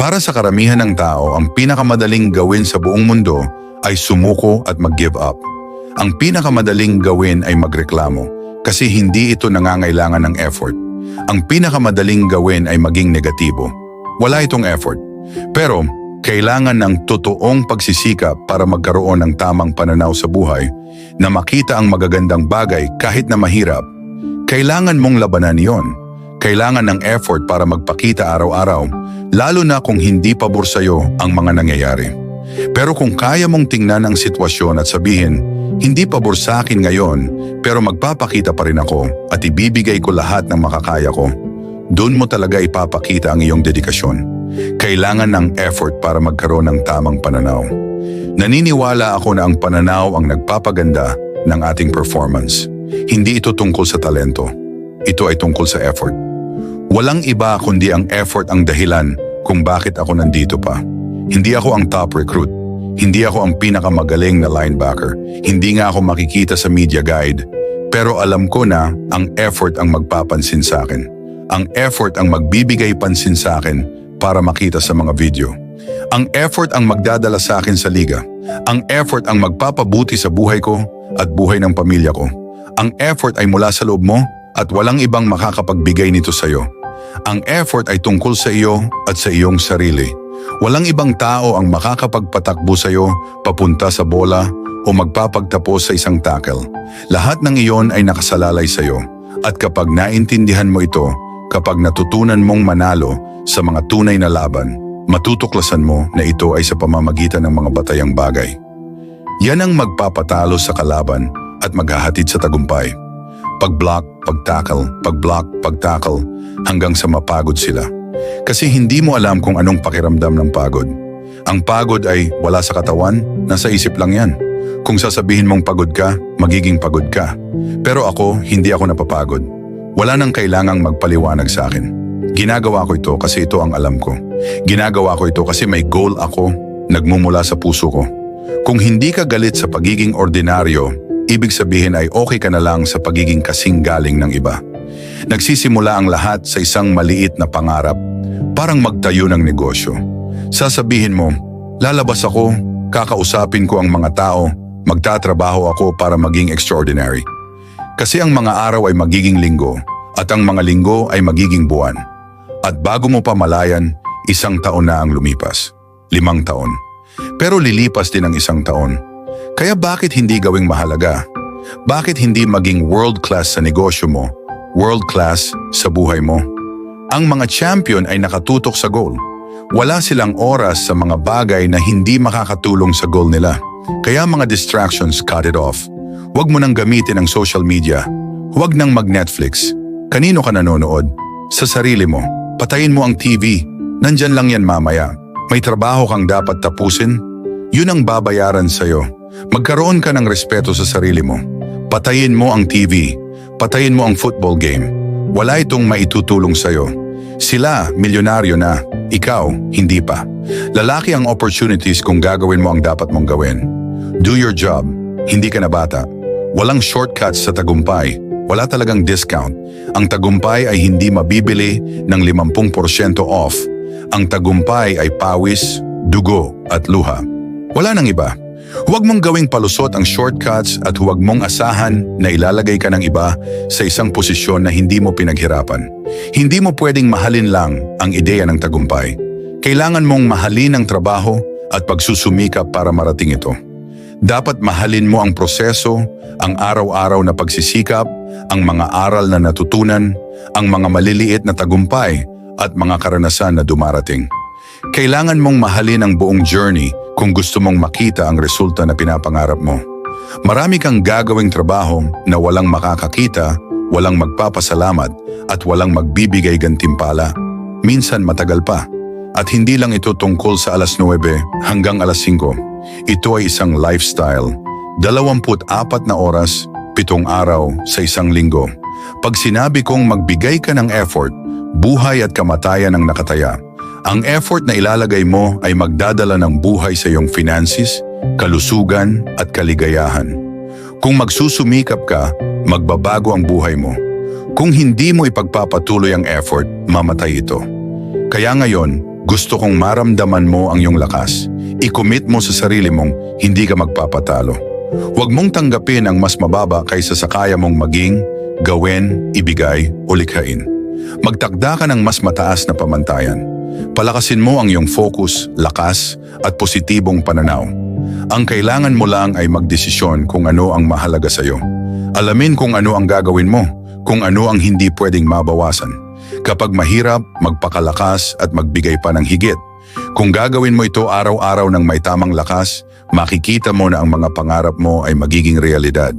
Para sa karamihan ng tao, ang pinakamadaling gawin sa buong mundo ay sumuko at mag-give up. Ang pinakamadaling gawin ay magreklamo kasi hindi ito nangangailangan ng effort. Ang pinakamadaling gawin ay maging negatibo. Wala itong effort. Pero kailangan ng totoong pagsisikap para magkaroon ng tamang pananaw sa buhay na makita ang magagandang bagay kahit na mahirap. Kailangan mong labanan yon. Kailangan ng effort para magpakita araw-araw, lalo na kung hindi pabor sa'yo ang mga nangyayari. Pero kung kaya mong tingnan ang sitwasyon at sabihin, hindi pabor sa akin ngayon, pero magpapakita pa rin ako at ibibigay ko lahat ng makakaya ko, doon mo talaga ipapakita ang iyong dedikasyon. Kailangan ng effort para magkaroon ng tamang pananaw. Naniniwala ako na ang pananaw ang nagpapaganda ng ating performance. Hindi ito tungkol sa talento. Ito ay tungkol sa effort. Walang iba kundi ang effort ang dahilan kung bakit ako nandito pa. Hindi ako ang top recruit. Hindi ako ang pinakamagaling na linebacker. Hindi nga ako makikita sa media guide. Pero alam ko na ang effort ang magpapansin sa akin. Ang effort ang magbibigay pansin sa akin para makita sa mga video. Ang effort ang magdadala sa akin sa liga. Ang effort ang magpapabuti sa buhay ko at buhay ng pamilya ko. Ang effort ay mula sa loob mo at walang ibang makakapagbigay nito sa iyo. Ang effort ay tungkol sa iyo at sa iyong sarili. Walang ibang tao ang makakapagpatakbo sa iyo papunta sa bola o magpapagtapos sa isang tackle. Lahat ng iyon ay nakasalalay sa iyo. At kapag naintindihan mo ito, kapag natutunan mong manalo sa mga tunay na laban, matutuklasan mo na ito ay sa pamamagitan ng mga batayang bagay. Yan ang magpapatalo sa kalaban at maghahatid sa tagumpay. Pag-block, pag-tackle, pag-block, pag-tackle, hanggang sa mapagod sila. Kasi hindi mo alam kung anong pakiramdam ng pagod. Ang pagod ay wala sa katawan, nasa isip lang yan. Kung sasabihin mong pagod ka, magiging pagod ka. Pero ako, hindi ako napapagod. Wala nang kailangang magpaliwanag sa akin. Ginagawa ko ito kasi ito ang alam ko. Ginagawa ko ito kasi may goal ako, nagmumula sa puso ko. Kung hindi ka galit sa pagiging ordinaryo, ibig sabihin ay okay ka na lang sa pagiging kasing galing ng iba. Nagsisimula ang lahat sa isang maliit na pangarap, parang magtayo ng negosyo. Sasabihin mo, lalabas ako, kakausapin ko ang mga tao, magtatrabaho ako para maging extraordinary. Kasi ang mga araw ay magiging linggo at ang mga linggo ay magiging buwan. At bago mo pa malayan, isang taon na ang lumipas. Limang taon. Pero lilipas din ang isang taon. Kaya bakit hindi gawing mahalaga? Bakit hindi maging world class sa negosyo mo? World class sa buhay mo? Ang mga champion ay nakatutok sa goal. Wala silang oras sa mga bagay na hindi makakatulong sa goal nila. Kaya mga distractions cut it off. Huwag mo nang gamitin ang social media. Huwag nang mag-Netflix. Kanino ka nanonood? Sa sarili mo. Patayin mo ang TV. Nandyan lang yan mamaya. May trabaho kang dapat tapusin. Yun ang babayaran sa'yo. Magkaroon ka ng respeto sa sarili mo. Patayin mo ang TV. Patayin mo ang football game. Wala itong maitutulong sa'yo. Sila, milyonaryo na. Ikaw, hindi pa. Lalaki ang opportunities kung gagawin mo ang dapat mong gawin. Do your job. Hindi ka na bata. Walang shortcuts sa tagumpay. Wala talagang discount. Ang tagumpay ay hindi mabibili ng 50% off. Ang tagumpay ay pawis, dugo at luha. Wala nang iba. Huwag mong gawing palusot ang shortcuts at huwag mong asahan na ilalagay ka ng iba sa isang posisyon na hindi mo pinaghirapan. Hindi mo pwedeng mahalin lang ang ideya ng tagumpay. Kailangan mong mahalin ang trabaho at pagsusumikap para marating ito. Dapat mahalin mo ang proseso, ang araw-araw na pagsisikap, ang mga aral na natutunan, ang mga maliliit na tagumpay at mga karanasan na dumarating. Kailangan mong mahalin ang buong journey kung gusto mong makita ang resulta na pinapangarap mo. Marami kang gagawing trabaho na walang makakakita, walang magpapasalamat at walang magbibigay gantimpala. Minsan matagal pa. At hindi lang ito tungkol sa alas 9 hanggang alas 5. Ito ay isang lifestyle. 24 na oras, pitong araw sa isang linggo. Pag sinabi kong magbigay ka ng effort, buhay at kamatayan ang nakataya. Ang effort na ilalagay mo ay magdadala ng buhay sa iyong finances, kalusugan at kaligayahan. Kung magsusumikap ka, magbabago ang buhay mo. Kung hindi mo ipagpapatuloy ang effort, mamatay ito. Kaya ngayon, Gusto kong maramdaman mo ang iyong lakas. I-commit mo sa sarili mong hindi ka magpapatalo. Huwag mong tanggapin ang mas mababa kaysa sa kaya mong maging, gawin, ibigay o likhain. Magtakda ka ng mas mataas na pamantayan. Palakasin mo ang iyong focus, lakas at positibong pananaw. Ang kailangan mo lang ay magdesisyon kung ano ang mahalaga sa iyo. Alamin kung ano ang gagawin mo, kung ano ang hindi pwedeng mabawasan. Kapag mahirap, magpakalakas at magbigay pa ng higit. Kung gagawin mo ito araw-araw ng may tamang lakas, makikita mo na ang mga pangarap mo ay magiging realidad.